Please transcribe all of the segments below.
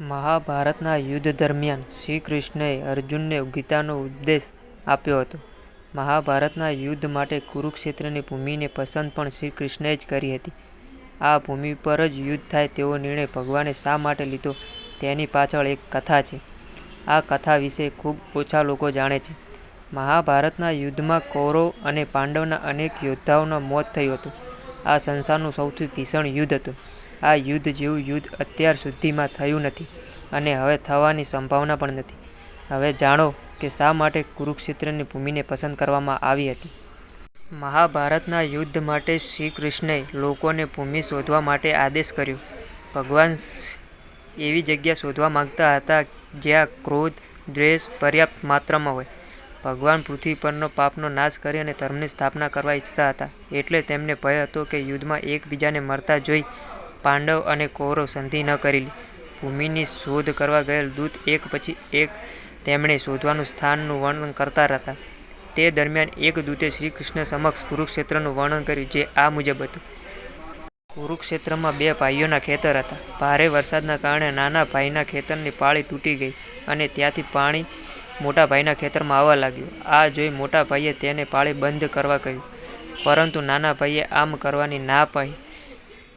મહાભારતના યુદ્ધ દરમિયાન શ્રી કૃષ્ણએ અર્જુનને ગીતાનો ઉપદેશ આપ્યો હતો. મહાભારતના યુદ્ધ માટે કુરુક્ષેત્રની ભૂમિને પસંદ પણ શ્રી કૃષ્ણએ જ કરી હતી. આ ભૂમિ પર જ યુદ્ધ થાય તેવો નિર્ણય ભગવાને શા માટે લીધો તેની પાછળ એક કથા છે. આ કથા વિશે ખૂબ ઓછા લોકો જાણે છે. મહાભારતના યુદ્ધમાં કૌરવ અને પાંડવના અનેક યોદ્ધાઓના મોત થયું હતું. આ સંસારનું સૌથી ભીષણ યુદ્ધ હતું. આ યુદ્ધ જેવું યુદ્ધ અત્યાર સુધીમાં થયું નથી અને હવે થવાની સંભાવના પણ નથી. હવે જાણો કે શા માટે કુરુક્ષેત્રની ભૂમિને પસંદ કરવામાં આવી હતી. મહાભારતના યુદ્ધ માટે શ્રી કૃષ્ણએ લોકોને ભૂમિ શોધવા માટે આદેશ કર્યો. ભગવાન એવી જગ્યા શોધવા માંગતા હતા જ્યાં ક્રોધ, દ્વેષ પર્યાપ્ત માત્રામાં હોય. ભગવાન પૃથ્વી પરનો પાપનો નાશ કરી અને ધર્મની સ્થાપના કરવા ઈચ્છતા હતા. એટલે તેમને ભય હતો કે યુદ્ધમાં એકબીજાને મરતા જોઈ પાંડવ અને કૌરવ સંધિ ન કરી ભૂમિની શોધ કરવા ગયેલા દૂત એક પછી એક તેમણે શોધવાના સ્થાનનું વર્ણન કરતા હતા. તે દરમિયાન એક દૂતે શ્રી કૃષ્ણ સમક્ષ કુરુક્ષેત્રનું વર્ણન કર્યું, જે આ મુજબ હતું. કુરુક્ષેત્રમાં બે ભાઈઓના ખેતર હતા. ભારે વરસાદના કારણે નાના ભાઈના ખેતરની પાળી તૂટી ગઈ અને ત્યાંથી પાણી મોટા ભાઈના ખેતરમાં આવવા લાગ્યું. આ જોઈ મોટા ભાઈએ તેને પાળી બંધ કરવા કહ્યું. પરંતુ નાના ભાઈએ આમ કરવાની ના પાડી.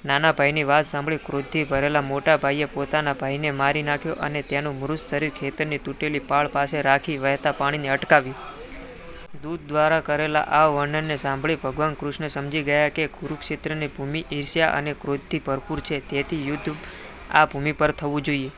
નાના ભાઈની વાત સાંભળી ક્રોધથી ભરેલા મોટા ભાઈએ પોતાના ભાઈને મારી નાખ્યો અને તેનું મૃત શરીર ખેતરની તૂટેલી પાળ પાસે રાખી વહેતા પાણીને અટકાવ્યું. દૂત દ્વારા કરેલા આ વર્ણનને સાંભળી ભગવાન કૃષ્ણ સમજી ગયા કે કુરુક્ષેત્રની ભૂમિ ઈર્ષ્યા અને ક્રોધથી ભરપૂર છે તેથી યુદ્ધ આ ભૂમિ પર થવું જોઈએ.